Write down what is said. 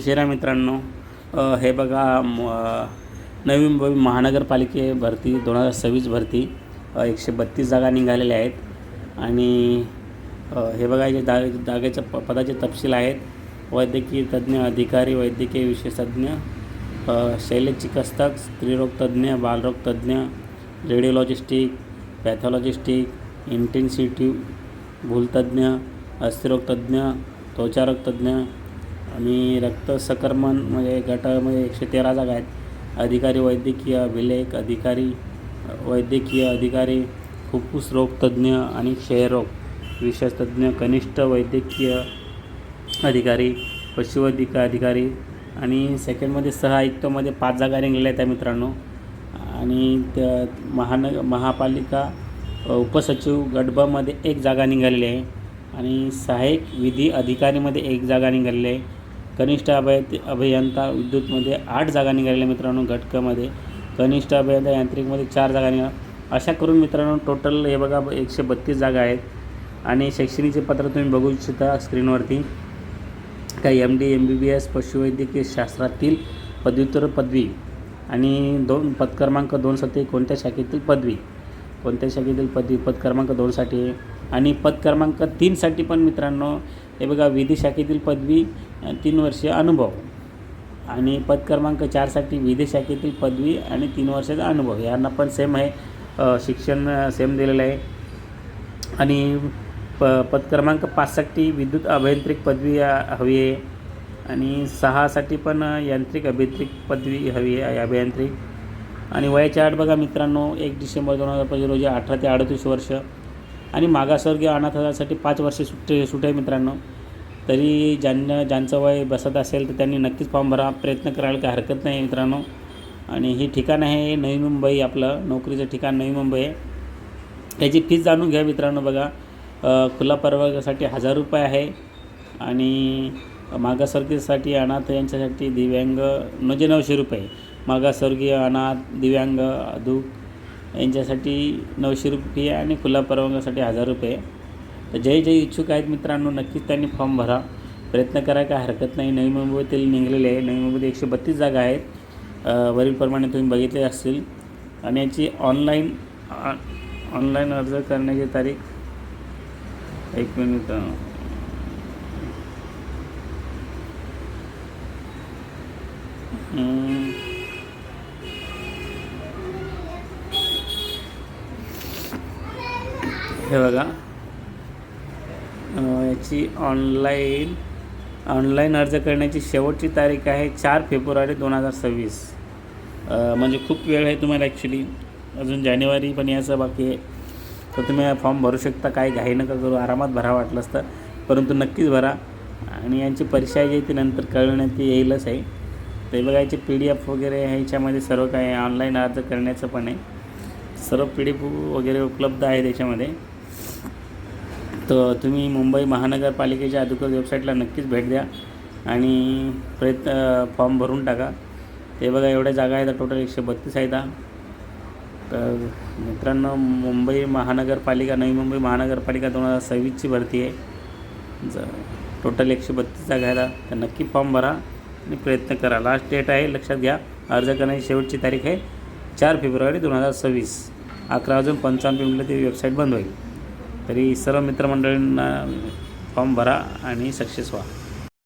शेरा मित्रांनो हे बघा म, नवी मुंबई महानगरपालिके भरती दोन हजार सव्वीस भरती एकशे बत्तीस जागा निघालेल्या आहेत. आणि हे बघा जे जा जागेच्या प पदाचे तपशील आहेत. वैद्यकीय तज्ज्ञ अधिकारी वैद्यकीय विशेषज्ञ अ, शैलचिकित्सक स्त्रीरोग तज्ज्ञ बालरोग रेडिओलॉजिस्टिक पॅथॉलॉजिस्टिक इंटेन्सिटिव्ह भूलतज्ज्ञ अस्थिरोगतज्ञ त्वचारोगतज्ञ आणि रक्त आणि म्हणजे गटामध्ये एकशे तेरा जागा आहेत. अधिकारी वैद्यकीय अभिलेख अधिकारी वैद्यकीय अधिकारी फुफ्फुस रोगतज्ज्ञ आणि क्षयरोग विशेषतज्ञ कनिष्ठ वैद्यकीय अधिकारी पशुवैद्यकीय अधिकारी आणि सेकंडमध्ये सह आयुक्तमध्ये पाच जागा निघाल्या आहेत मित्रांनो. आणि त्या महान महापालिका उपसचिव गटबमध्ये एक जागा निघालेली आहे. आणि सहाय्यक विधी अधिकारीमध्ये एक जागा निघालेली आहे. कनिष्ठ अभय अभियंता विद्युतमध्ये आठ जागा निघालेल्या मित्रांनो घटकामध्ये. कनिष्ठ अभियंता यांत्रिकमध्ये चार जागा निघा अशा करून मित्रांनो टोटल हे बघा एकशे बत्तीस जागा आहेत. आणि शैक्षणिकचे पत्र तुम्ही बघू इच्छिता स्क्रीनवरती काही M D M B B S पशुवैद्यकीय शास्त्रातील पदव्युत्तर पदवी आणि दोन पदक्रमांक दोनसाठी कोणत्या शाखेतील पदवी? कोणत्या शाखेतील पदवी? पदक्रमांक दोनसाठी आहे आणि पद क्रमांक तीनसाठी पण मित्रांनो हे बघा विधी शाखेतील पदवी तीन वर्ष अनुभव. आणि पद क्रमांक चारसाठी विधी शाखेतील पदवी आणि तीन वर्षाचा अनुभव. यांना पण सेम आहे. शिक्षण सेम दिलेलं आहे. आणि प पद क्रमांक पाचसाठी विद्युत अभियांत्रिक पदवी हवी आहे. आणि सहासाठी पण यांत्रिक अभियांत्रिक पदवी हवी आहे अभियांत्रिक. आणि वयाच्या आठ बघा मित्रांनो एक डिसेंबर दोन हजार पंचवीस रोजी अठरा ते अडतीस वर्ष आणि मागासवर्गीय अनाथासाठी पाच वर्षे सुट्टे सुट आहे मित्रांनो. तरी ज्यांना ज्यांचं वय बसत असेल तर त्यांनी नक्कीच फॉर्म भरा प्रयत्न करायला काही हरकत नाही मित्रांनो. आणि हे ठिकाण आहे नवी मुंबई आपलं नोकरीचं ठिकाण नवी मुंबई आहे. याची फीस जाणून घ्या मित्रांनो बघा. खुला प्रवर्गासाठी हजार रुपये आहे. आणि मागासवर्गीयसाठी अनाथ यांच्यासाठी दिव्यांग म्हणजे नऊशे रुपये. मागासवर्गीय अनाथ दिव्यांग अधूक यांच्यासाठी नऊशे रुपये आणि खुला परवानग्यासाठी हजार रुपये. तर जे जे इच्छुक आहेत मित्रांनो नक्कीच त्यांनी फॉर्म भरा. प्रयत्न करा काय हरकत नाही. नवी मुंबईतील निघलेले आहे नवी मुंबईत एकशे बत्तीस जागा आहेत. वरीलप्रमाणे तुम्ही बघितले असतील. आणि याची ऑनलाईन ऑनलाईन अर्ज करण्याची तारीख एक मिनिट अ, हे बघा. याची ऑनलाईन ऑनलाईन अर्ज करण्याची शेवटची तारीख आहे चार फेब्रुवारी दोन हजार सव्वीस. म्हणजे खूप वेळ आहे तुम्हाला ॲक्च्युली अजून जानेवारी पण याचं बाकी आहे. तर तुम्ही फॉर्म भरू शकता. काही घाई नका करू. आरामात भरा वाटलं असतं परंतु नक्कीच भरा. आणि यांची परीक्षा जी आहे ती नंतर कळवण्यात येईलच आहे. ते बघायचे पी डी एफ वगैरे ह्याच्यामध्ये सर्व काय ऑनलाईन अर्ज करण्याचं पण आहे. सर्व पी डी एफ वगैरे उपलब्ध आहे त्याच्यामध्ये. तर तुम्ही मुंबई महानगरपालिकेच्या अधिकृत वेबसाईटला नक्कीच भेट द्या आणि प्रयत्न फॉर्म भरून टाका. ते बघा एवढ्या जागा आहेत टोटल एकशे बत्तीस आहेत तर मित्रांनो मुंबई महानगरपालिका नवी मुंबई महानगरपालिका दोन हजार सव्वीसची भरती आहे. ज टोटल एकशे बत्तीस जागा आहेत तर नक्की फॉर्म भरा आणि प्रयत्न करा. लास्ट डेट आहे लक्षात घ्या. अर्ज करण्याची शेवटची तारीख आहे चार फेब्रुवारी दोन हजार सव्वीस. अकरा वाजून पंचावन्न मिनिटला ती वेबसाईट बंद होईल. तरी सर्व मित्रमंडळींना फॉर्म भरा आणि सक्सेस व्हा.